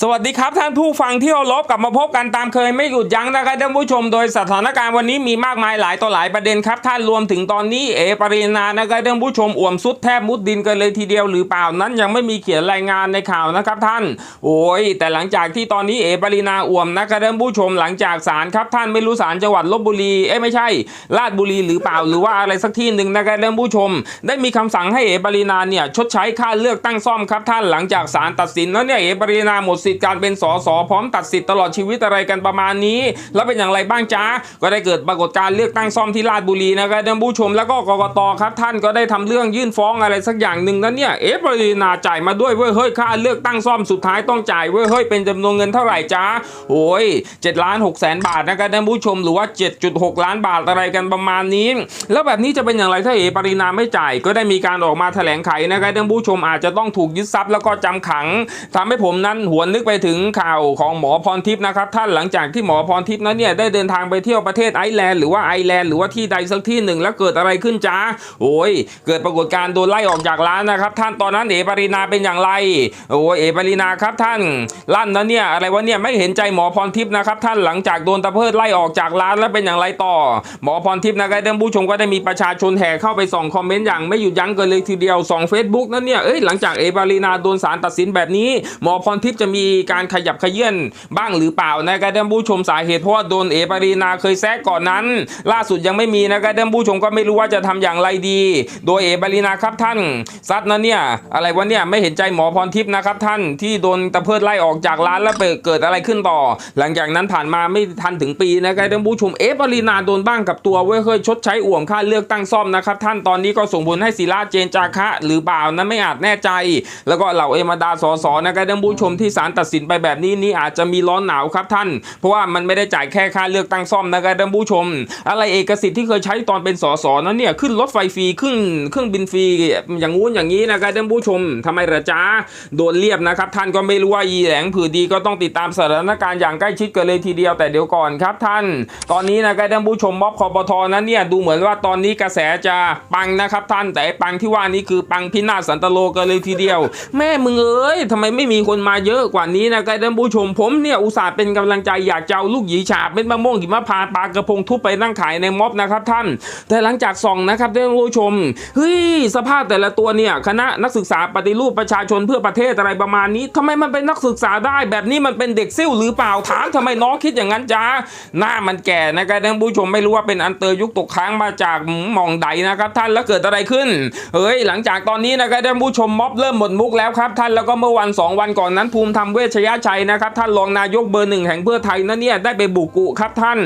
สวัสดีครับท่านผู้ฟังที่เคารพกลับมาพบกันตามเคยไม่หยุดยั้งนะครับท่านผู้ชมโดยสถานการณ์วันนี้มีมากมายหลายต่อหลายประเด็นครับท่านรวมถึงตอนนี้เอปรินานะครับท่านผู้ชมอ่วมสุดแทบมุดดินกันเลยทีเดียวหรือเปล่านั้นยังไม่มีเขียนรายงานในข่าวนะครับท่าน โอ้ยแต่หลังจากที่ตอนนี้เอปรินาอ่วมนะครับท่านผู้ชมหลังจากศาลครับท่านไม่รู้ศาลจังหวัดลบบุรีเอ้ไม่ใช่ราชบุรีหรือเปล่าหรือว่าอะไรสักที่หนึ่งนะครับท่านผู้ชม ได้มีคำสั่งให้เอปรินาเนี่ยชดใช้ค่าเลือกตั้งซ่อมครับท่านหลังจากศาลตัดสินแล้วเนี่ยเอปรินาหมดสิทธิ์การเป็นสสพร้อมตัดสิทธิ์ตลอดชีวิตอะไรกันประมาณนี้ แล้วเป็นอย่างไรบ้างจ้าก็ได้เกิดปรากฏการเลือกตั้งซ่อมที่ราชบุรีนะครับท่านผู้ชมแล้วก็กกตครับท่านก็ได้ทำเรื่องยื่นฟ้องอะไรสักอย่างหนึ่งนั้นเนี่ยเอปรินาจ่ายมาด้วยเว้ยเฮ้ยค่าเลือกตั้งซ่อมสุดท้ายต้องจ่ายเว้ยเฮ้ยเป็นจำนวนเงินเท่าไหร่จ้าโอ้ย7ล้าน6แสนบาทนะครับท่านผู้ชมหรือว่า 7.6 ล้านบาทอะไรกันประมาณนี้ แล้วแบบนี้จะเป็นอย่างไรถ้าเอปรินาไม่จ่ายก็ได้มีการออกมาแถลงไขนะครับท่านผู้ชมอาจจะต้องถูกยึดทรัพย์แล้วก็จำขังทำให้ผมนั้นหวนนึกไปถึงข่าวของหมอพรทิพย์นะครับ ท่านหลังจากที่หมอพรทิพย์นั้นเนี่ยได้เดินทางไปเที่ยวประเทศไอร์แลนด์หรือว่าไอร์แลนด์หรือว่าที่ใดสักที่หนึ่งแล้วเกิดอะไรขึ้นจ้าโอ้ยเกิดปรากฏการณ์โดนไล่ออกจากร้านนะครับท่านตอนนั้นเอปรินาเป็นอย่างไรโอ้ยเอปรินาครับท่านลั่นนะเนี่ยอะไรวะเนี่ยไม่เห็นใจหมอพรทิพย์นะครับท่านหลังจากโดนตะเพิดไล่ออกจากร้านแล้วเป็นอย่างไรต่อ หมอพรทิพย์นะครับท่านผู้ชมก็ได้มีประชาชนแห่เข้าไปส่องคอมเมนต์อย่างไม่หยุดยั้งกันเลยทีเดียวส่อง Facebook นั้นเนี่ยเอ้ยหลังจากเอปรีนาโดนศาลตัดสินแบบนี้ หมอพรทิพย์จะมีการขยับขยื่นบ้างหรือเปล่านะครับท่านผู้ชมสาเหตุเพราะว่าโดนเอปรีนาเคยแซกก่อนนั้น ล่าสุดยังไม่มีนะครับท่านผู้ชมก็ไม่รู้ว่าจะทำอย่างไรดี โดยเอปรีนาครับท่านซัดนะเนี่ยอะไรวะเนี่ยไม่เห็นใจหมอพรทิพย์นะครับท่านที่โดนตะเพิดไล่ออกจากร้านแล้วไปเกิดอะไรขึ้นต่อ หลังจากนั้นผ่านมาไม่ทันถึงปีนะครับท่านผู้ชมเอปรีนาโดนบ้างกับตัวเว้ยเคยชดใช้อ่วมค่าเลือกตั้งซ่อมนะครับท่านตอนนี้ก็ส่งผลให้ศิลาเจนจาคะ หรือเปล่านั้นไม่อาจแน่ใจ แล้วก็เหล่าเอมาดาสอสอนะครับท่านผู้ชมที่ศาลตัดสินไปแบบนี้นี่อาจจะมีร้อนหนาวครับท่าน เพราะว่ามันไม่ได้จ่ายแค่ค่าเลือกตั้งซ่อมนะครับท่านผู้ชม อะไรเอกสิทธิ์ที่เคยใช้ตอนเป็นสสนั้นเนี่ยขึ้นรถไฟฟรีขึ้นเครื่องบินฟรีอย่างงู้นอย่างนี้นะครับท่านผู้ชมทำไมเหรอจ้าโดนเรียบนะครับ ท่านก็ไม่รู้ว่าอีแหลงผือดีก็ต้องติดตามสถานการณ์อย่างใกล้ชิดกันเลยทีเดียวแต่เดี๋ยวก่อนครับท่าน ตอนนี้นะครับท่านผู้ชมม็อบคอปทนั้นเนี่ยดูเหมือนว่าตอนนี้กระแสจะปังนะครับท่านแต่ปังที่ว่านี้คือปังพินาศสันตโลกันเลยทีเดียว แม่มึงเอ้ยทำไมไม่มีคนมาเยอะกว่านี้นะครับท่านผู้ชมผมเนี่ยอุตส่าห์เป็นกำลังใจอยากจะเอาลูกหยีฉาบเป็นมะม่วงหิมะพานปลากระพงทุบไปนั่งขายในม็อบนะครับท่าน แต่หลังจากส่องนะครับท่านผู้ชมเฮ้ยสภาพแต่ละตัวเนี่ยคณะนักศึกษาปฏิรูปประชาชนเพื่อประเทศอะไรประมาณนี้ทำไมมันเป็นนักศึกษาได้ แบบนี้มันเป็นเด็กซิ่วหรือเปล่าถามทำไมน้องคิดอย่างนั้นจ้าหน้ามันแก่นะครับท่านผู้ชมไม่รู้ว่าเป็นอันเตอร์ยุคตกค้างมาจากหมองใดนะครับท่านแล้วเกิดอะไรขึ้นเฮ้ยหลังจากตอนนี้นะครับท่านผู้ชมม็อบเริ่มหมดมุกแล้วครับท่านแล้วก็เมื่อวันสองวันก่อนนั้นภูมิธรรมเวชยชัยนะครับท่านรองนายกเบอร์หนึ่งแห่งเพื่อไทยนั่นเนี่ยได้ไปบุกกุครับท่าน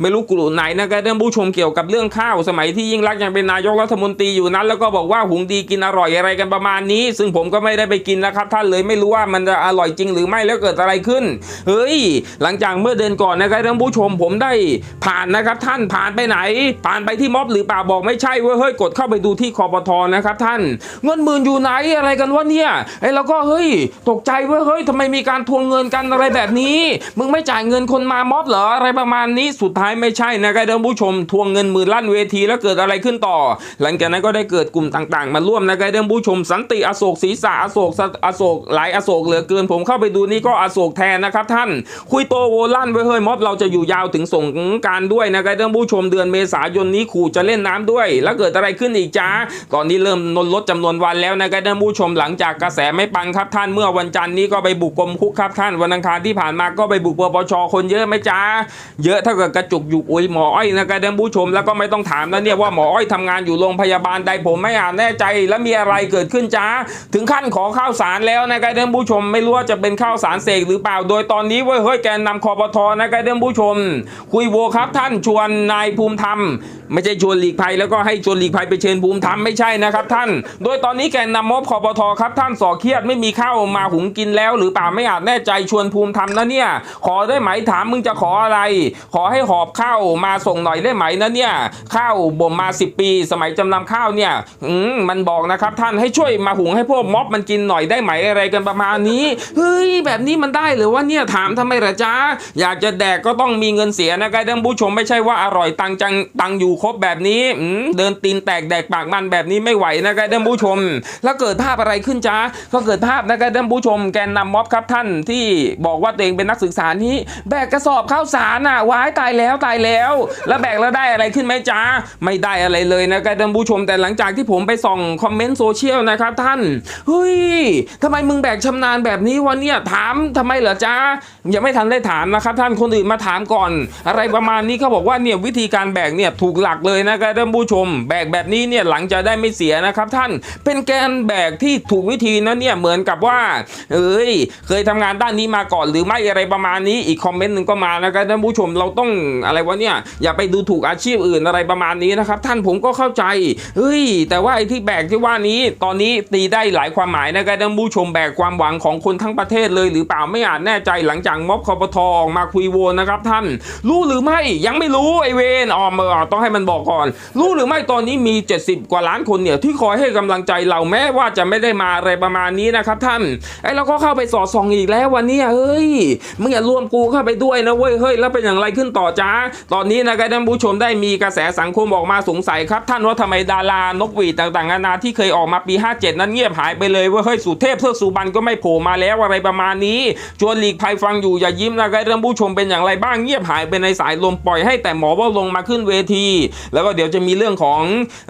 ไม่รู้กุไหนนะครับท่านผู้ชมเกี่ยวกับเรื่องข้าว สมัยที่ยิ่งรักยังเป็นนายกรัฐมนตรีอยู่นั้น แล้วก็บอกว่าหุงดีกินอร่อยอะไรกันประมาณนี้ ซึ่งผมก็ไม่ได้ไปกินนะครับท่านเลยไม่รู้ว่ามันจะอร่อยจริงหรือไม่แล้วเกิดอะไรขึ้น เฮ้ย หลังจากเมื่อเดือนก่อนนะครับท่านผู้ชมผมได้ผ่านนะครับท่านผ่านไปไหน ผ่านไปที่ม็อบหรือเปล่าบอกไม่ใช่เว้ยเฮ้ยกดเข้าไปดูที่คอปทนะครับท่านเงินหมื่นอยู่ไหนอะไรกันวะเนี่ยไอ้เราก็เฮ้ยตกใจเว้ยเฮ้ยทำไมมีการทวงเงินกันอะไรแบบนี้ มึงไม่จ่ายเงินคนมาม็อบเหรออะไรประมาณนี้สุดท้ายไม่ใช่นะครับท่านผู้ชม ทวงเงินหมื่นลั่นเวทีแล้วเกิดอะไรขึ้นต่อ หลังจากนั้นก็ได้เกิดกลุ่มต่างๆ มาร่วมนะครับท่านผู้ชม สันติอโศกศรีษะอโศกสะอโศกหลายอโศกเหลือเกินผมเข้าไปดูนี่ก็อโศกแทนนะครับท่าน คุยโตโวลั่นไว้เฮ้ยม็อบเราจะอยู่ยาวถึงส่งกรารด้วยนะครับท่านผู้ชมเดือนเมษายนนี้ขู่จะเล่นน้ำด้วย แล้วเกิดอะไรขึ้นอีกจ้าตอนนี้เริ่มนนลดจำนวนวันแล้วนะครับท่านผู้ชมหลังจากกระแสไม่ปังครับท่านเมื่อวันจันทร์นี้ก็ไปบุกกรมคุกครับท่านวันอังคารที่ผ่านมาก็ไปบุกปปชคนเยอะไหมจ้าเยอะเท่ากับกระจุกอยู่อุยหมออ้อยนะครับท่านผู้ชมแล้วก็ไม่ต้องถามแล้วเนี่ยว่าหมออ้อยทำงานอยู่โรงพยาบาลใดผมไม่อาจแน่ใจแล้วมีอะไรเกิดขึ้นจ้าถึงขั้นขอข้าวสารแล้วนะครับท่านผู้ชมไม่รู้ว่าจะเป็นข้าวสารเสกหรือเปล่า โดยตอนนี้เว้ยเฮ้ยแกนนำคอปทนะครับท่านผู้ชม คุยโวครับท่านชวนนายภูมิธรรม ไม่ใช่ชวนหลีกภัยแล้วก็ให้ชวนหลีกภัยไปเชิญภูมิธรรมไม่ใช่นะครับท่าน โดยตอนนี้แกนนำม็อบคอปทครับท่านสอเครียดไม่มีข้าวมาหุงกินแล้วหรือเปล่าไม่อาจแน่ใจชวนภูมิธรรมนะเนี่ย ขอได้ไหมถามมึงจะขออะไร ขอให้หอบข้าวมาส่งหน่อยได้ไหมนะเนี่ย ข้าวบ่มมา 10 ปี สมัยจำนำข้าวเนี่ยอืมมันบอกนะครับท่านให้ช่วยมาหุงให้พวกม็อบมันกินหน่อยได้ไหมอะไรกันประมาณนี้เฮ้ยแบบนี้มันได้หรือว่าเนี่ยถามทำไมละจ๊ะอยากจะแดกก็ต้องมีเงินเสียนะครับท่านผู้ชมไม่ใช่ว่าอร่อยตังจังตังอยู่ครบแบบนี้อืมเดินตีนแตกแดกปากมันแบบนี้ไม่ไหวนะครับท่านผู้ชม แล้วเกิดภาพอะไรขึ้นจ๊ะก็เกิดภาพนะครับท่านผู้ชมแกนนำม็อบครับท่านที่บอกว่าตัวเองเป็นนักศึกษานี้ แบกกระสอบข้าวสารอะว้ายตายแล้วตายแล้ว แล้วแบกแล้วได้อะไรขึ้นไหมจ๊ะไม่ได้อะไรเลยนะครับท่านผู้ชมแต่หลังจากที่ผมไปส่องคอมเมนต์โซเชียลนะครับท่านเฮ้ยทำไมมึงแบกชำนาญแบบนี้วะเนี่ยถามทำไมเหรอจ๊ะยังไม่ทันได้ถามนะครับ ท่านคนอื่นมาถามก่อน อะไรประมาณนี้เขาบอกว่าเนี่ยวิธีการแบกเนี่ยถูกหลักเลยนะครับท่านผู้ชม แบกแบบนี้เนี่ยหลังจะได้ไม่เสียนะครับท่านเป็นการแบกที่ถูกวิธีนะเนี่ยเหมือนกับว่า เอ้ยเคยทำงานด้านนี้มาก่อนหรือไม่อะไรประมาณนี้อีกคอมเมนต์หนึ่งก็มานะครับท่านผู้ชมเราต้องอะไรวะเนี่ยอย่าไปดูถูกอาชีพอื่นอะไรประมาณนี้นะครับท่านผมก็เข้าใจเฮ้ยแต่ว่าไอ้ที่แบกที่ว่านี้ตอนนี้ตีได้หลายความหมายนะครับท่านผู้ชมแบกความหวังของคนทั้งประเทศเลยหรือเปล่าไม่อาจแน่ใจหลังจากม็อบคอปทออกมาคุยโวนะครับท่าน รู้หรือไม่ยังไม่รู้ไอเวนอ๋อเออต้องให้มันบอกก่อน รู้หรือไม่ตอนนี้มี 70 กว่าล้านคนเนี่ยที่คอยให้กำลังใจเราแม้ว่าจะไม่ได้มาอะไรประมาณนี้นะครับท่านไอเราก็เข้าไปสอดส่องอีกแล้ววันนี้เฮ้ยมึงอย่ารวมกูเข้าไปด้วยนะเว้ยเฮ้ยแล้วเป็นอย่างไรขึ้นต่อจ้าตอนนี้นะครับท่านผู้ชมได้มีกระแสสังคมออกมาสงสัยครับ ท่านว่าทำไมดารานกหวีดต่างๆนานาที่เคยออกมาปี 57 นั้นเงียบหายไปเลยว่าเฮ้ยสุเทพเทือกสุบรรณก็ไม่โผล่มาแล้วอะไรประมาณนี้ชวนหลีกภัยฟังอยู่อย่ายิ้มนะครับท่านผู้ชมเป็นอย่างไรบ้างเงียบหายไปในสายลมปล่อยให้แต่หมอว่าลงมาขึ้นเวที แล้วก็เดี๋ยวจะมีเรื่องของ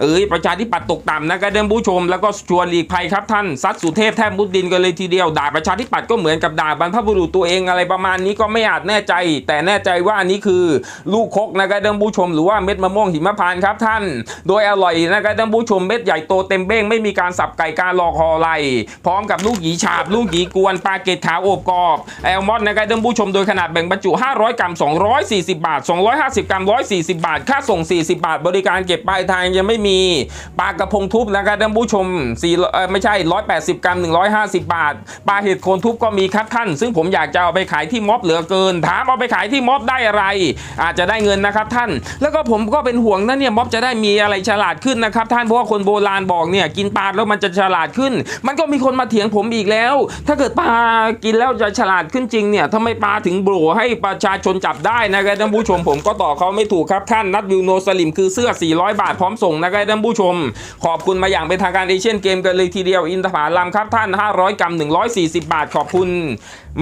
เอ้ยประชาธิปัตย์ตกต่ำนะครับท่านผู้ชม แล้วก็ชวนหลีกภัยครับท่านซัดสุเทพแทบมุดดินกันเลยทีเดียวด่าประชาธิปัตย์ก็็เหมือนกับด่าบรรพบุรุษตัวเองอะไรประมาณนี้ก็ไม่อาจแน่ใจ แต่แน่ใจว่าอันนี้คือ ลูกคกนะครับท่านผู้ชมหรือว่าเม็ดมะม่วงหิมพานต์ครับท่าน โดยอร่อยนะครับท่านผู้ชมเม็ดใหญ่โตเต็มเบ้งไม่มีการสับไก่การหลอกคอไหลพร้อมกับลูกหยีฉาบ ลูกหยีกวนปลาเกตขาวอบกรอบแอลมอนนะครับท่านผู้ชมโดยขนาดแบ่งบรรจุ 500 กรัม 240 บาท 250 กรัม 140 บาท ค่าส่ง 40 บาท บริการเก็บปลายทางยังไม่มีปลากระพงทุบนะครับท่านผู้ชม4เออไม่ใช่ 180 กรัม 150 บาทปลาเห็ดโคนทุบก็มีครับท่าน ซึ่งผมอยากจะเอาไปขายที่ม็อบเหลือเกิน ถามเอาไปขายที่ม็อบได้อะไร อาจจะได้เงินนะครับท่าน แล้วก็ผมก็เป็นห่วงนะเนี่ยม็อบจะได้มีอะไรฉลาดขึ้นนะครับท่านเพราะว่าคนโบราณบอกเนี่ยกินปลาแล้วมันจะฉลาดขึ้น มันก็มีคนมาเถียงผมอีกแล้ว ถ้าเกิดปลากินแล้วจะฉลาดขึ้นจริงเนี่ยทำไมปลาถึงโบรให้ประชาชนจับได้นะครับท่านผู้ชม ผมก็ตอบเขาไม่ถูกครับท่านนัดวิวโนสลิมคือเสื้อ 400 บาทพร้อมส่งนะครับท่านผู้ชม ขอบคุณมาอย่างเป็นทางการเอเชียนเกมกันเลยทีเดียวอินทผลัมครับท่าน 500 กรัม 140 บาทขอบคุณ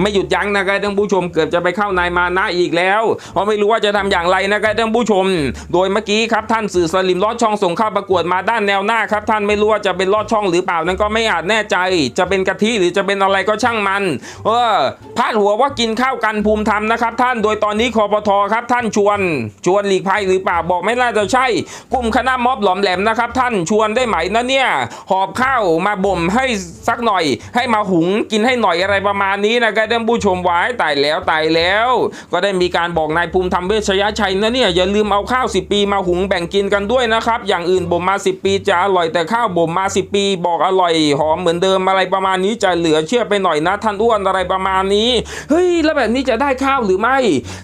ไม่หยุดยั้งนะครับท่านผู้ชม เกือบจะไปเข้านายมานะอีกแล้ว เพราะไม่รู้ว่าจะทำอย่างไรนะครับท่านผู้ชม โดยเมื่อกี้ครับท่านสื่อสลิมลอดช่องส่งเข้าประกวดมาด้านแนวหน้าครับท่านไม่รู้ว่าจะเป็นลอดช่องหรือเปล่านั้นก็ไม่อาจแน่ใจ จะเป็นกะทิหรือจะเป็นอะไรก็ช่างมัน เออพาดหัวว่ากินข้าวกันภูมิธรรมนะครับท่านโดยตอนนี้คอปทครับท่านชวน ชวนหลีกภัยหรือเปล่าบอกไม่น่าจะใช่ กลุ่มคณะม็อบหลอมแหลมนะครับท่านชวนได้ไหมนะเนี่ยหอบข้าวมาบ่มให้สักหน่อย ให้มาหุงกินให้หน่อยอะไรประมาณนี้นะครับท่านผู้ชมไว้ตายแล้วตายแล้ว ก็ได้มีการบอกนายภูมิธรรมเวชยชัยนะเนี่ยอย่าลืมเอาข้าว 10 ปีมาหุงแบ่งกินกันด้วยนะครับ อย่างอื่นบ่มมา 10 ปีจะอร่อยแต่ข้าวบ่มมา 10 ปีบอกอร่อยหอมเหมือนเดิมอะไรประมาณนี้จะเหลือเชื่อไปหน่อยนะท่านอ้วนอะไรประมาณนี้เฮ้ยแล้วแบบนี้จะได้ข้าวหรือไม่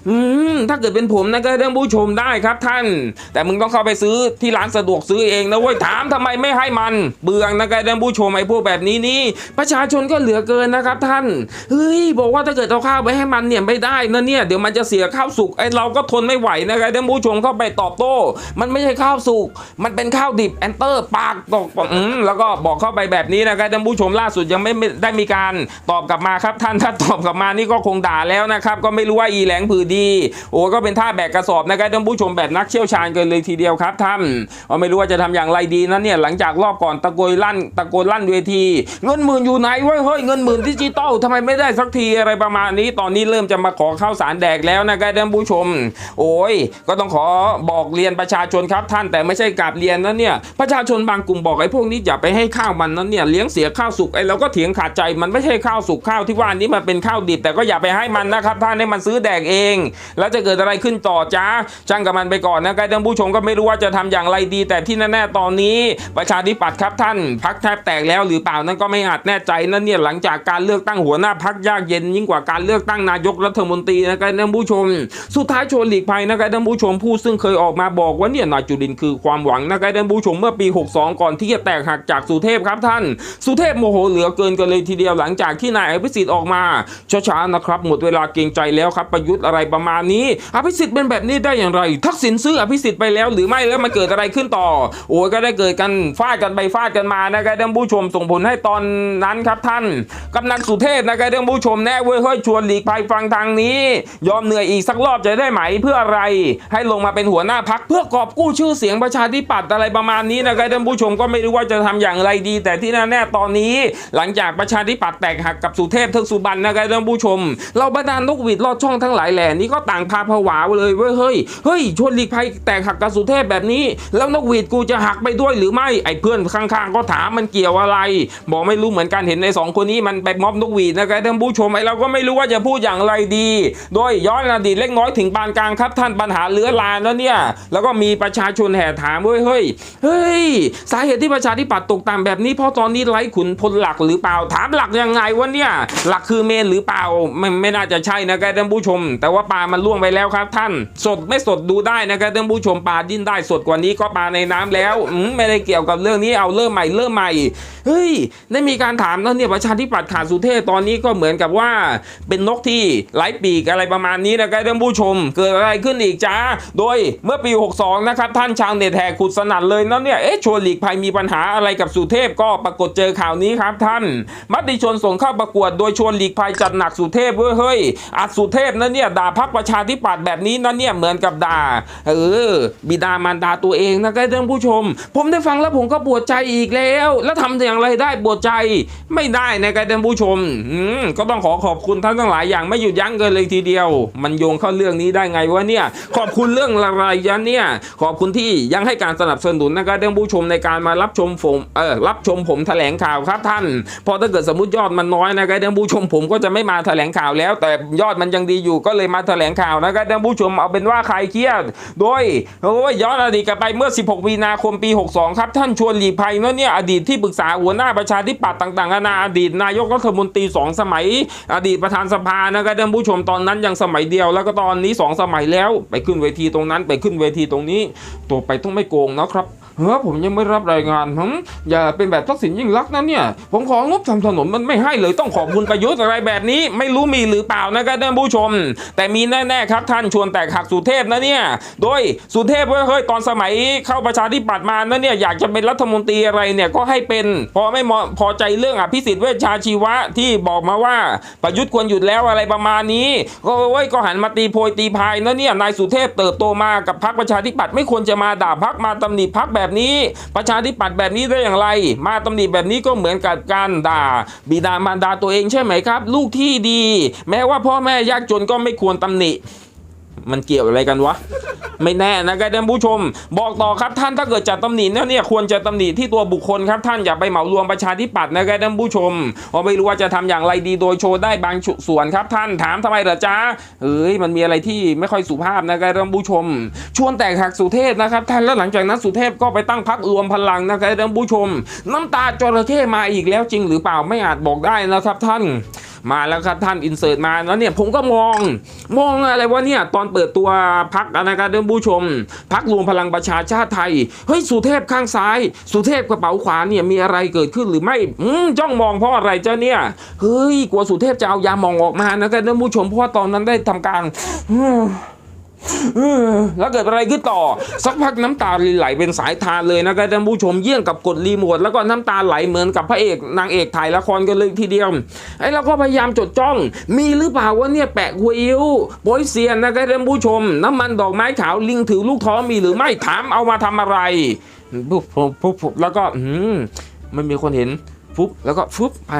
อืมถ้าเกิดเป็นผมนะก็ท่านผู้ชมได้ครับท่าน แต่มึงต้องเข้าไปซื้อที่ร้านสะดวกซื้อเองนะเว้ยถามทำไมไม่ให้มัน เบืองนะก็ท่านผู้ชมไอ้พวกแบบนี้นี่ประชาชนก็เหลือเกินนะครับท่านเฮ้ยบอกว่าถ้าเกิดเอาข้าวไปให้มันเนี่ยไม่ได้นะเนี่ยเดี๋ยวมันจะเสียข้าวสุกไอ้เราก็ทนไม่ไหวนะครับท่านผู้ชมเข้าไปตอบโต้ มันไม่ใช่ข้าวสุกมันเป็นข้าวดิบแอนเตอร์ปากตกอืมแล้วก็บอกเข้าไปแบบนี้นะครับท่านผู้ชมล่าสุดยังไม่ได้มีการตอบกลับมาครับ ท่านถ้าตอบกลับมานี่ก็คงด่าแล้วนะครับก็ไม่รู้ว่าอีแหลงผือดีโอ้ก็เป็นท่าแบกกระสอบนะครับท่านผู้ชมแบบนักเชี่ยวชาญกันเลยทีเดียวครับท่านก็ไม่รู้ว่าจะทำอย่างไรดีนะเนี่ยหลังจากรอบก่อนตะโกนลั่นตะโกนลั่นเวที เงินหมื่นอยู่ไหนเว้ยเฮ้ยเงินหมื่นดิจิตอลทำไมไม่ได้สักทีอะไรประมาณนี้ ตอนนี้เริ่มจะมาขอข้าวสารแดกแล้วนะครับท่านผู้ชม โอ้ย ก็ต้องขอบอกเรียนประชาชนครับท่านแต่ไม่ใช่กราบเรียนนะเนี่ยประชาชนบางกลุ่มบอกไอ้พวกนี้อย่าไปให้ข้าวมันนั้นเนี่ยเลี้ยงเสียข้าวสุกไอ้เราก็เถียงขาดใจมันไม่ใช่ข้าวสุกข้าวที่ว่านี้มันเป็นข้าวดิบแต่ก็อย่าไปให้มันนะครับท่านให้มันซื้อแดกเอง แล้วจะเกิดอะไรขึ้นต่อจ้าช่างกับมันไปก่อนนะครับท่านผู้ชมก็ไม่รู้ว่าจะทำอย่างไรดี แต่ที่แน่ๆตอนนี้ ประชาธิปัตย์ครับท่านพักแทบแตกแล้วหรือเปล่านั่นก็ไม่อาจแน่ใจนั่นเนี่ยหลังจากการเลือกตั้งหัวหน้าพักยากเย็นยิ่งกว่าการเลือกตั้งนายกรัฐมนตรีนะครับท่านผู้ชม สุดท้ายชวนหลีกภัยนะครับท่านผู้ชมผู้ซึ่งเคยออกมาบอกว่าเนี่ยนายจุรินคือความหวังนะครับท่านผู้ชมเมื่อปี 62 ก่อนที่จะแตกหักจากสุเทพครับท่าน สุเทพโมโหเหลือเกินกันเลยทีเดียวหลังจากที่นายอภิสิทธิ์ออกมาช้าๆนะครับ หมดเวลาเกรงใจแล้วครับประยุทธ์อะไรประมาณนี้ อภิสิทธิ์เป็นแบบนี้ได้อย่างไร ทักษิณซื้ออภิสิทธิ์ไปแล้วหรือไม่แล้วมันเกิดอะไรขึ้นต่อ โอ้ยก็ได้เกิดกันฟาดกันไปฟาดกันมานะครับท่านผู้ชมส่งผลให้ตอนนั้นครับท่านกำนันสุเทพนะครับท่านผู้ชมแน่เว้ยเฮ้ยชวนหลีกภัยฟังทางนี้ ยอมเหนื่อยอีกสักรอบจะได้ไหมเพื่ออะไร ให้ลงมาเป็นหัวหน้าพักเพื่อกอบกู้ชื่อเสียงประชาธิปัตย์อะไรประมาณนี้นะครับท่านผู้ชมก็ไม่รู้ว่าจะทำอย่างไรดี แต่ที่แน่ๆตอนนี้ หลังจากประชาธิปัตย์แตกหักกับสุเทพเทือกสุบรรณนะครับท่านผู้ชม เราบรรดานนกหวีดลอดช่องทั้งหลายแหล่นี้ก็ต่างพาผวาเลยเว้ยเฮ้ยเฮ้ยชวนหลีกภัยแตกหักกับสุเทพแบบนี้ แล้วนกหวีดกูจะหักไปด้วยหรือไม่ไอ้เพื่อนข้างๆ ก็ถามมันเกี่ยวอะไร บอกไม่รู้เหมือนกันเห็นในสองคนนี้มันไปม็อบนกหวีดนะครับท่านผู้ชมไอเราก็ไม่รู้ว่าจะพูดอย่างไรดี โดยย้อนอดีตเล็กน้อยถึงปานกลางครับท่านปัญหาเลื้อรานแล้วเนี่ย แล้วก็มีประชาชนแห่ถามเว้ยเฮ้ยเฮ้ยสาเหตุที่ประชาธิปัตย์ตกต่ำแบบนี้เพราะตอนนี้ไร้ขุนพลหลักหรือเปล่าถามหลักยังไงวะเนี่ยหลักคือเมนหรือเปล่าไม่ไม่น่าจะใช่นะครับท่านผู้ชม แต่ว่าปลามันล่วงไปแล้วครับ ท่านสดไม่สดดูได้นะครับท่านผู้ชมปลาดิ้นได้สดกว่านี้ก็ปลาในน้ำแล้วอืไม่ได้เกี่ยวกับเรื่องนี้เอาเริ่มใหม่เริ่มใหม่เฮ้ยได้มีการถามแล้วเนี่ยประชาธิปัตย์ขาดสุเทพตอนนี้ก็เหมือนกับว่าเป็นนกที่ไร้ปีกอะไรประมาณนี้นะครับท่านผู้ชม เกิดอะไรขึ้นอีกจ้า โดยเมื่อปี 62 นะครับท่านชาวเน็ตแห่ขุดสนั่นเลยแล้วเนี่ยเอ๊ะชวนหลีกภัยมีปัญหาอะไรกับสุเทพก็ปรากฏเจอข่าวนี้ครับท่าน มติชนส่งเข้าประกวดโดยชวนหลีกภัยจัดหนักสุเทพเว้ยเฮ้ยอัดสุเทพนั่นเนี่ยด่าพรรคประชาธิปัตย์แบบนี้นั่นเนี่ยเหมือนกับด่าเออบิดามารดาตัวเองนะครับท่านผู้ชม ผมได้ฟังแล้วผมก็ปวดใจอีกแล้ว แล้วทำอย่างไรได้ปวดใจไม่ได้นะครับท่านผู้ชมก็ต้องขอขอบคุณท่านทั้งหลายอย่างไม่หยุดยั้งกันเลยทีเดียว มันโยงเข้าเรื่องนี้ได้ไงวะเนี่ย ขอบคุณเรื่องอะไรยะเนี่ย ขอบคุณที่ยังให้การสนับสนุนนะครับท่านผู้ชมในการมารับชมผมเออรับชมผมแถลงข่าวครับท่าน พอถ้าเกิดสมมติยอดมันน้อยนะครับท่านผู้ชมผมก็จะไม่มาแถลงข่าวแล้ว แต่ยอดมันยังดีอยู่ก็เลยมาแถลงข่าวนะครับท่านผู้ชมเอาเป็นว่าใครเครียด โดยโอ้ยย้อนอดีตกลับไปเมื่อ 16 มีนาคมปี 62 ครับท่านชวนหลีภัยเนาะเนี่ยอดีตที่ปรึกษาหัวหน้าประชาธิปัตย์ต่างๆนานาอดีตนายกรัฐมนตรีสองสมัย อดีตประธานสภานะครับท่านผู้ชมตอนนั้นยังสมัยเดียว แล้วก็ตอนนี้สองสมัยแล้ว ไปขึ้นเวทีตรงนั้นไปขึ้นเวทีตรงนี้ ตัวไปต้องไม่โกงนะครับ เฮ้อผมยังไม่รับรายงานหึอย่าเป็นแบบทักษิณยิ่งรักนะเนี่ย ผมของบทำถนนมันไม่ให้เลยต้องขอบคุณประยุทธ์อะไรแบบนี้ ไม่รู้มีหรือเปล่านะครับท่านผู้ชม แต่มีแน่ๆครับท่านชวนแตกหักสุเทพนะเนี่ย โดยสุเทพเว้ยเฮ้ยตอนสมัยเข้าประชาธิปัตย์มานะเนี่ยอยากจะเป็นรัฐมนตรีอะไรเนี่ยก็ให้เป็น พอไม่พอใจเรื่องอภิสิทธิ์เวชชาชีวะที่บอกมาว่าประยุทธ์ควรหยุดแล้วอะไรประมาณนี้ ก็เว้ยก็หันมาตีโพยตีพายนะเนี่ยนายสุเทพเติบโตมากับพรรคประชาธิปัตย์ไม่ควรจะมาด่าพรรคมาตำหนิพรรคแบบนี้ ประชาธิปัตย์แบบนี้ได้อย่างไร มาตำหนิแบบนี้ก็เหมือนกับการด่า บิดามารดาตัวเองใช่ไหมครับ ลูกที่ดี แม้ว่าพ่อแม่ยากจนก็ไม่ควรตำหนิ มันเกี่ยวอะไรกันวะ ไม่แน่นะครับท่านผู้ชม บอกต่อครับท่านถ้าเกิดจะตำหนิเนี่ยเนี่ยควรจะตำหนิที่ตัวบุคคลครับท่านอย่าไปเหมารวมประชาธิปัตย์นะครับท่านผู้ชมเราไม่รู้ว่าจะทำอย่างไรดีโดยโชว์ได้บางส่วนครับท่านถามทำไมเหรอจ๊ะเอ้ยมันมีอะไรที่ไม่ค่อยสุภาพนะครับท่านผู้ชม ชวนแตกหักสุเทพนะครับท่านแล้วหลังจากนั้นสุเทพก็ไปตั้งพักรวมพลังนะครับท่านผู้ชม น้ำตาจระเข้มาอีกแล้วจริงหรือเปล่าไม่อาจบอกได้นะครับท่าน มาแล้วครับท่านอินเสิร์ตมาแล้วเนี่ยผมก็มองมองอะไรวะเนี่ยตอนเปิดตัวพักนะครับท่านผู้ชม พักรวมพลังประชาชาติไทยเฮ้ยสุเทพข้างซ้าย สุเทพกระเป๋าขวาเนี่ยมีอะไรเกิดขึ้นหรือไม่อืมจ้องมองเพราะอะไรเจ้าเนี่ยเฮ้ยกลัวสุเทพจะเอายามองออกมานะครับท่านผู้ชมเพราะว่าตอนนั้นได้ทำการออ แล้วเกิดอะไรขึ้นต่อ สักพักน้ำตาไหลเป็นสายทานเลยนะครับท่านผู้ชมเยี่ยงกับกดรีโมทแล้วก็น้ำตาไหลเหมือนกับพระเอกนางเอกถ่ายละครกันเลยทีเดียวไอ้เราก็พยายามจดจ้อง มีหรือเปล่าว่าเนี่ยแปะหัวอิ้วโปยเซียนนะครับท่านผู้ชม น้ำมันดอกไม้ขาวลิงถือลูกท้อมีหรือไม่ถามเอามาทำอะไรปุ๊บปุ๊บปุ๊บแล้วก็อืมมันมีคนเห็นฟุบแล้วก็ฟุ๊บไป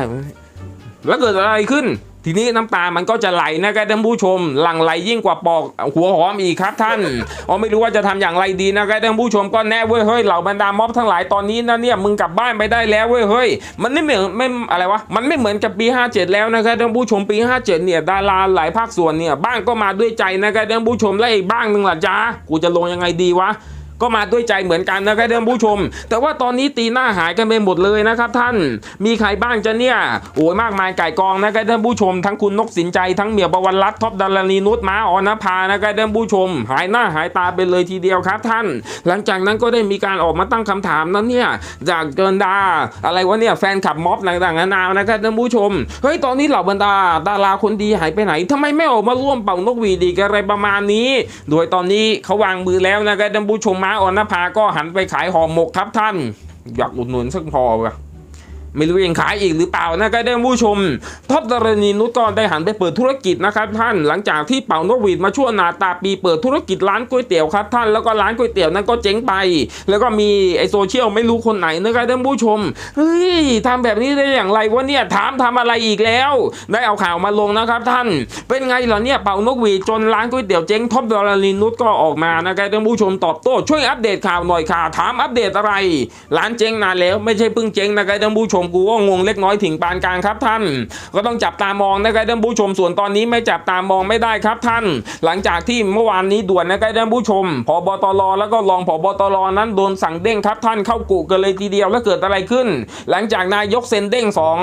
แล้วเกิดอะไรขึ้น ทีนี้น้ำตามันก็จะไหลนะครับท่านผู้ชม หลั่งไหลยิ่งกว่าปอกหัวหอมอีกครับท่านอ๋อไม่รู้ว่าจะทำอย่างไรดีนะครับท่านผู้ชมก็แน่เว้ยเฮ้ยเหล่าบรรดาม็อบทั้งหลายตอนนี้นะเนี่ยมึงกลับบ้านไปได้แล้วเว้ยเฮ้ยมันไม่เหมือนไม่อะไรวะมันไม่เหมือนกับปี 57 แล้วนะครับท่านผู้ชมปี 57 เนี่ยดาราหลายภาคส่วนเนี่ยบ้างก็มาด้วยใจนะครับท่านผู้ชมและอีกบ้างหนึ่งล่ะจ้ากูจะลงยังไงดีวะ ก็มาด้วยใจเหมือนกันนะครับท่านผู้ชม แต่ว่าตอนนี้ตีหน้าหายกันไปหมดเลยนะครับท่านมีใครบ้างจะเนี่ยโอ้ยมากมายไก่กองนะครับท่านผู้ชม ทั้งคุณนกสินใจทั้งเหมียวประวันรัตท็อปดารณีนุชม้าออนภานะครับท่านผู้ชม หายหน้าหายตาไปเลยทีเดียวครับท่าน หลังจากนั้นก็ได้มีการออกมาตั้งคำถามนั้นเนี่ยจากเกินดา อะไรวะเนี่ยแฟนขับม็อบต่างๆนานานะครับท่านผู้ชมเฮ้ยตอนนี้เหล่าบรรดาดาราคนดีหายไปไหนทำไมไม่ออกมาร่วมเป่านกหวีดีกอะไรประมาณนี้ โดยตอนนี้เขาวางมือแล้วนะครับท่านผู้ชมมาออนภาก็หันไปขายห่อหมกครับท่าน อยากอุดหนุนสักพอวะ ไม่รู้ยังขายอีกหรือเปล่านะครับท่านผู้ชมท็อปดารณีนุชก็ได้หันไปเปิดธุรกิจนะครับท่านหลังจากที่เป่านกหวีดมาชั่วนาตาปีเปิดธุรกิจร้านก๋วยเตี๋ยวครับท่านแล้วก็ร้านก๋วยเตี๋ยวนั้นก็เจ๊งไป แล้วก็มีไอโซเชียลไม่รู้คนไหนนะครับท่านผู้ชมเฮ้ยทำแบบนี้ได้อย่างไรวะเนี่ยถามทำอะไรอีกแล้ว ได้เอาข่าวมาลงนะครับท่าน เป็นไงล่ะเนี่ยเป่านกหวีดจนร้านก๋วยเตี๋ยวเจ๊งท็อปดารณีนุชก็ออกมานะครับท่านผู้ชมตอบโต้ช่วยอัปเดตข่าวหน่อยค่ะถามอัปเดตอะไร ร้านเจ๊งนานแล้วไม่ใช่เพิ่งเจ๊งนะครับท่านผู้ชมกูก็งงเล็กน้อยถึงปานกลางครับท่าน ก็ต้องจับตามองนะครับท่านผู้ชมส่วนตอนนี้ไม่จับตามองไม่ได้ครับท่าน หลังจากที่เมื่อวานนี้ด่วนนะครับท่านผู้ชมพบตรแล้วก็รองพบตรนั้นโดนสั่งเด้งครับท่านเข้ากุกันเลยทีเดียวแล้วเกิดอะไรขึ้น หลังจากนายกเซ็นเด้งสอง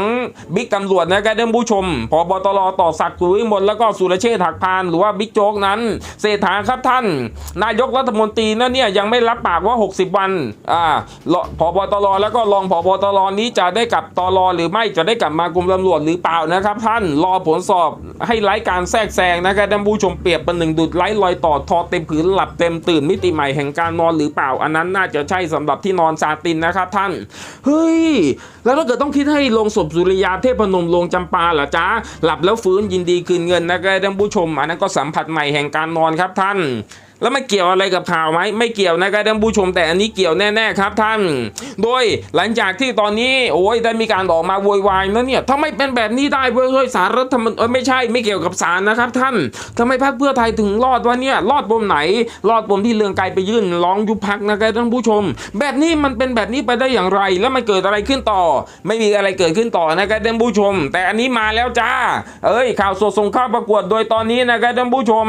บิ๊กตำรวจนะครับท่านผู้ชมพบตรต่อศักดิ์สุวิมลแล้วก็สุรเชษฐ์หักพานหรือว่าบิ๊กโจ๊กนั้นเศรษฐาครับท่าน นายกรัฐมนตรีนั่นเนี่ยยังไม่รับปากว่า 60 วันอ่าพบตรแล้วก็รองพบตรนี้จะได้กลับตรอหรือไม่จะได้กลับมากรมตำรวจหรือเปล่านะครับ ท่านรอผลสอบให้ไร้การแทรกแซงนะครับท่านผู้ชมเปรียบเป็นหนึ่งดุดไร้รอยต่อทอเต็มผืนหลับเต็มตื่นมิติใหม่แห่งการนอนหรือเปล่า อันนั้นน่าจะใช่สำหรับที่นอนซาตินนะครับท่านเฮ้ยแล้วถ้าเกิดต้องคิดให้ลงศพสุริยาเทพนมลงจำปาเหรอจ๊ะหลับแล้วฟื้นยินดีคืนเงินนะครับท่านผู้ชมอันนั้นก็สัมผัสใหม่แห่งการนอนครับท่าน แล้วมันเกี่ยวอะไรกับข่าวไหมไม่เกี่ยวนะครับท่านผู้ชมแต่อันนี้เกี่ยวแน่ๆครับท่าน โดยหลังจากที่ตอนนี้โอ้ยได้มีการออกมาโวยวายนะเนี่ยทำไมเป็นแบบนี้ได้เว้ยเฮ้ยสารรัฐธรรมนูญไม่ใช่ไม่เกี่ยวกับสารนะครับท่านทำไมพรรคเพื่อไทยถึงรอดวะเนี่ยรอดปมไหน รอดปมที่เรืองไกรไปยื่นร้องยุบพักนะครับท่านผู้ชม แบบนี้มันเป็นแบบนี้ไปได้อย่างไร แล้วมันเกิดอะไรขึ้นต่อ ไม่มีอะไรเกิดขึ้นต่อนะครับท่านผู้ชม แต่อันนี้มาแล้วจ้า เอ้ยข่าวสดส่งเข้าประกวดโดยตอนนี้นะครับท่านผู้ชม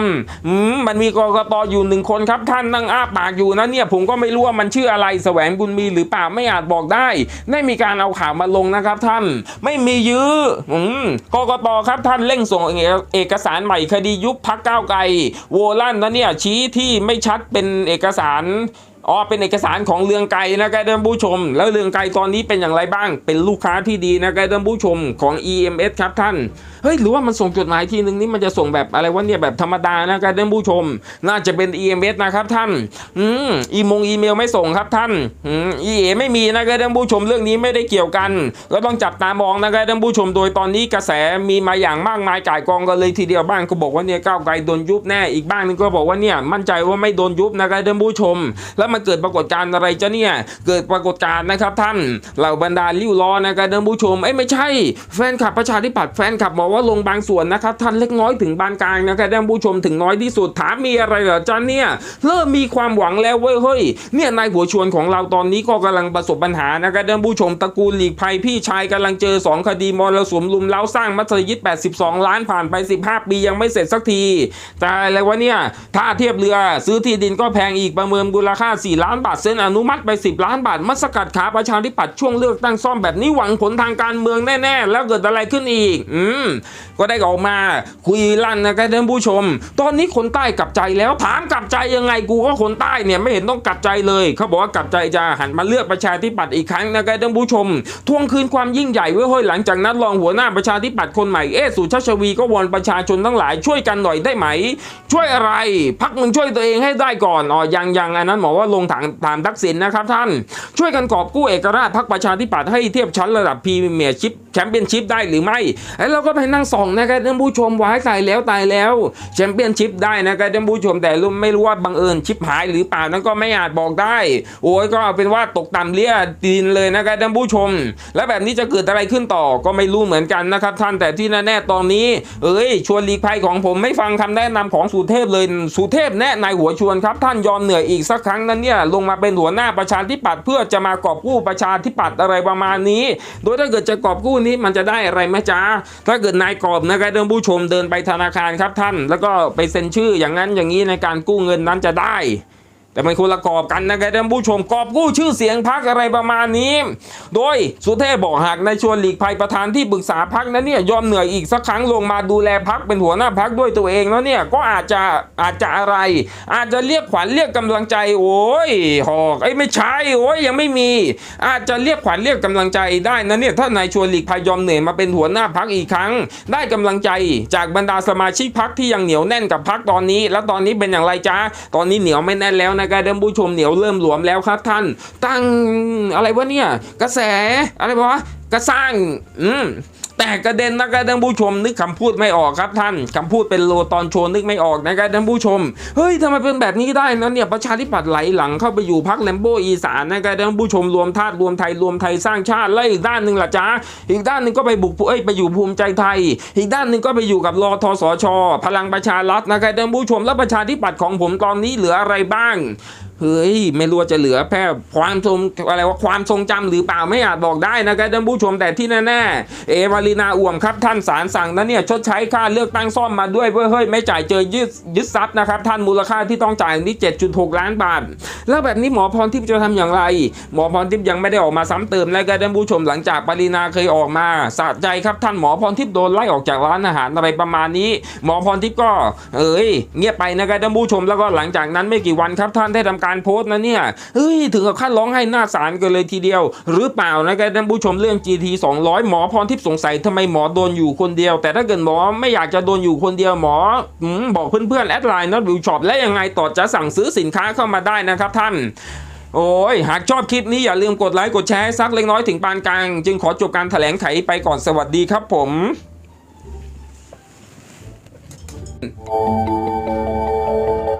มันมีกรกตอยู่หนึ่งคนครับท่านนั่งอ้าปากอยู่นะเนี่ยผมก็ไม่รู้ว่ามันชื่ออะไรแสวงบุญมีหรือเปล่าไม่อาจบอกได้ ได้มีการเอาข่าวมาลงนะครับท่าน ไม่มียื้ออืมกกตครับท่านเร่งส่งเอกเอกสารใหม่คดียุบพักก้าวไกลโวลั่นนะเนี่ยชี้ที่ไม่ชัดเป็นเอกสาร อ๋อเป็นเอกสารของเรืองไกรนะครับท่านผู้ชม แล้วเรืองไกรตอนนี้เป็นอย่างไรบ้าง เป็นลูกค้าที่ดีนะครับท่านผู้ชมของ EMS ครับท่านเฮ้ยหรือว่ามันส่งจดหมายทีนึงนี่มันจะส่งแบบอะไรวะเนี่ยแบบธรรมดานะครับท่านผู้ชม น่าจะเป็น EMS นะครับท่านอืมอีมงอีเมลไม่ส่งครับท่านอืมอีเอไม่มีนะครับท่านผู้ชมเรื่องนี้ไม่ได้เกี่ยวกัน ก็ต้องจับตามองนะครับท่านผู้ชม โดยตอนนี้กระแสมีมาอย่างมากมายก่ายกองกันเลยทีเดียวบ้างก็บอกว่าเนี่ยก้าวไกลโดนยุบแน่อีกบ้างนึงก็บอกว่าเนี่ยมั่นใจว่าไม่โดนยุบนะครับท่านผู้ชม แล้วมันเกิดปรากฏการณ์อะไรจ้ะเนี่ย เกิดปรากฏการณ์นะครับท่านเหล่าบรรดาลิ้วล้อนะครับท่านผู้ชมเอ้ยไม่ใช่ แฟนคลับประชาธิปัตย์แฟนคลับบอกว่าลงบางส่วนนะครับท่านเล็กน้อยถึงบานกลางนะครับท่านผู้ชมถึงน้อยที่สุดถามมีอะไรเหรอจ๊ะเนี่ยเริ่มมีความหวังแล้วเว้ยเฮ้ยเนี่ยนายหัวชวนของเราตอนนี้ก็กำลังประสบปัญหานะครับท่านผู้ชมตระกูลหลีกภัยพี่ชายกำลังเจอ 2 คดีมรสุมลุมเล้าสร้างมัสยิด82 ล้านผ่านไป 15 ปียังไม่เสร็จสักที แต่อะไรวะเนี่ยถ้าเทียบเรือซื้อที่ดินก็แพงอีกประเมินมูลค่า4 ล้านบาทเซ็นอนุมัติไป 10 ล้านบาทมัสกัดขาประชาธิปัตย์ช่วงเลือกตั้งซ่อมแบบนี้หวังผลทางการเมืองแน่ๆ แล้วเกิดอะไรขึ้นอีก อืม ก็ได้ออกมาคุยลั่นนะครับท่านผู้ชม ตอนนี้คนใต้กลับใจแล้วถามกลับใจยังไงกูก็คนใต้เนี่ยไม่เห็นต้องกลับใจเลย เขาบอกว่ากลับใจจะหันมาเลือกประชาธิปัตย์อีกครั้งนะครับท่านผู้ชม ทวงคืนความยิ่งใหญ่ไว้เฮ้ยหลังจากนั้นรองหัวหน้าประชาธิปัตย์คนใหม่เอสุชาชวีก็วอนประชาชนทั้งหลายช่วยกันหน่อยได้ไหม ช่วยอะไร พักมึงช่วยตัวเองให้ได้ก่อนอ๋อยังยังอันนั้นหมอว่าลงถามถามทักษิณนะครับท่าน ช่วยกันกอบกู้เอกราชพักประชาธิปัตย์ให้เทียบชั้นระดับพรีเมียร์ชิพแชมเปี้ยนชิพได้หรือไม่ไอ้เราก็ไปนั่งส่องนะครับท่านผู้ชมว้ายตายแล้วตายแล้วแชมเปี้ยนชิพได้นะครับท่านผู้ชมแต่รู้ไม่รู้ว่าบังเอิญชิปหายหรือเปล่านั้นก็ไม่อาจบอกได้ โอ้ยก็เอาเป็นว่าตกต่ำเลี่ยดินเลยนะครับท่านผู้ชม แล้วแบบนี้จะเกิดอะไรขึ้นต่อก็ไม่รู้เหมือนกันนะครับท่านแต่ที่แน่ๆตอนนี้ เอ้ย ชวนลีกภัยของผมไม่ฟังคำแนะนำของสุเทพเลยสุเทพแนะนายหัวชวนครับ ท่านยอมเหนื่อยอีกสักครั้งนั้นเนี่ยลงมาเป็นหัวหน้าประชาธิปัตย์เพื่อจะมากอบกู้ประชาธิปัตย์อะไรประมาณนี้ โดยถ้าเกิดจะกอบกู้นี้มันจะได้อะไรไหมจ๊ะถ้าเกิดนายกอบนะครับท่านผู้ชมเดินไปธนาคารครับท่าน แล้วก็ไปเซ็นชื่ออย่างนั้นอย่างนี้ในการกู้เงินนั้นจะได้ แต่มันคนละกอบกันนะครับท่านผู้ชมกอบกู้ชื่อเสียงพักอะไรประมาณนี้ โดยสุเทพบอกหากนายชวนหลีกภัยประธานที่ปรึกษาพักนั้นเนี่ยยอมเหนื่อยอีกสักครั้งลงมาดูแลพักเป็นหัวหน้าพักด้วยตัวเองแล้วเนี่ยก็อาจจะอาจจะอะไร อาจจะเรียกขวัญเรียกกำลังใจ โอ้ยหอกไอ้ไม่ใช่โอ้ยยังไม่มี อาจจะเรียกขวัญเรียกกำลังใจได้นะเนี่ยถ้านายชวนหลีกภัยยอมเหนื่อยมาเป็นหัวหน้าพักอีกครั้ง ได้กำลังใจจากบรรดาสมาชิกพักที่ยังเหนียวแน่นกับพักตอนนี้ แล้วตอนนี้เป็นอย่างไรจ้าตอนนี้เหนียวไม่แน่นแล้วนะนะครับท่านผู้ชมเหนียวเริ่มหลวมแล้วครับท่าน ตั้งอะไรวะเนี่ย กระแสอะไรวะกระสร้าง อืม แต่กระเด็นนะครับท่านผู้ชมนึกคำพูดไม่ออกครับท่านคำพูดเป็นโลตอนโชว์นึกไม่ออกนะครับท่านผู้ชมเฮ้ยทำไมเป็นแบบนี้ได้นะเนี่ยประชาธิปัตย์ไหลหลังเข้าไปอยู่พักแลมโบอีสานนะครับท่านผู้ชมรวมธาตุรวมไทยรวมไทยสร้างชาติแล้วอีกด้านหนึ่งล่ะจ๊ะอีกด้านหนึ่งก็ไปบุกเอ้ยไปอยู่ภูมิใจไทย อีกด้านหนึ่งก็ไปอยู่กับรอทสช พลังประชารัฐนะครับท่านผู้ชมแล้วประชาธิปัตย์ของผมตอนนี้เหลืออะไรบ้าง เฮ้ยไม่รู้จะเหลือแค่ความทรงอะไรว่าความทรงจำหรือเปล่าไม่อาจบอกได้นะครับท่านผู้ชมแต่ที่แน่ๆเอวารีนาอ่วมครับท่านศาลสั่งนะเนี่ยชดใช้ค่าเลือกตั้งซ่อมมาด้วยเว้ยเฮ้ยไม่จ่ายเจอยึดยึดทรัพย์นะครับท่านมูลค่าที่ต้องจ่ายนี่ 7.6 ล้านบาท แล้วแบบนี้หมอพรทิพย์จะทำอย่างไร หมอพรทิพย์ยังไม่ได้ออกมาซ้ำเติมแล้วก็ท่านผู้ชมหลังจากปรินาเคยออกมาสะใจครับท่านหมอพรทิพย์โดนไล่ออกจากร้านอาหารอะไรประมาณนี้ หมอพรทิพย์ก็ เอ้ยเงียบไปนะครับท่านผู้ชมแล้วก็หลังจากนั้นไม่กี่วันครับท่านได้ทำการการโพสต์นะเนี่ยเฮ้ยถึงกับขั้นร้องให้หน้าศาลกันเลยทีเดียว หรือเปล่านะครับท่านผู้ชมเรื่อง GT 200 หมอพรทิพย์สงสัยทำไมหมอโดนอยู่คนเดียว แต่ถ้าเกิดหมอไม่อยากจะโดนอยู่คนเดียวหมออืมบอกเพื่อนๆแอดไลน์นัดวิวช็อปและยังไงต่อจะสั่งซื้อสินค้าเข้ามาได้นะครับท่านโอ้ย หากชอบคลิปนี้อย่าลืมกดไลค์ กดแชร์สักเล็กน้อยถึงปานกลาง จึงขอจบการแถลงไขไปก่อนสวัสดีครับผม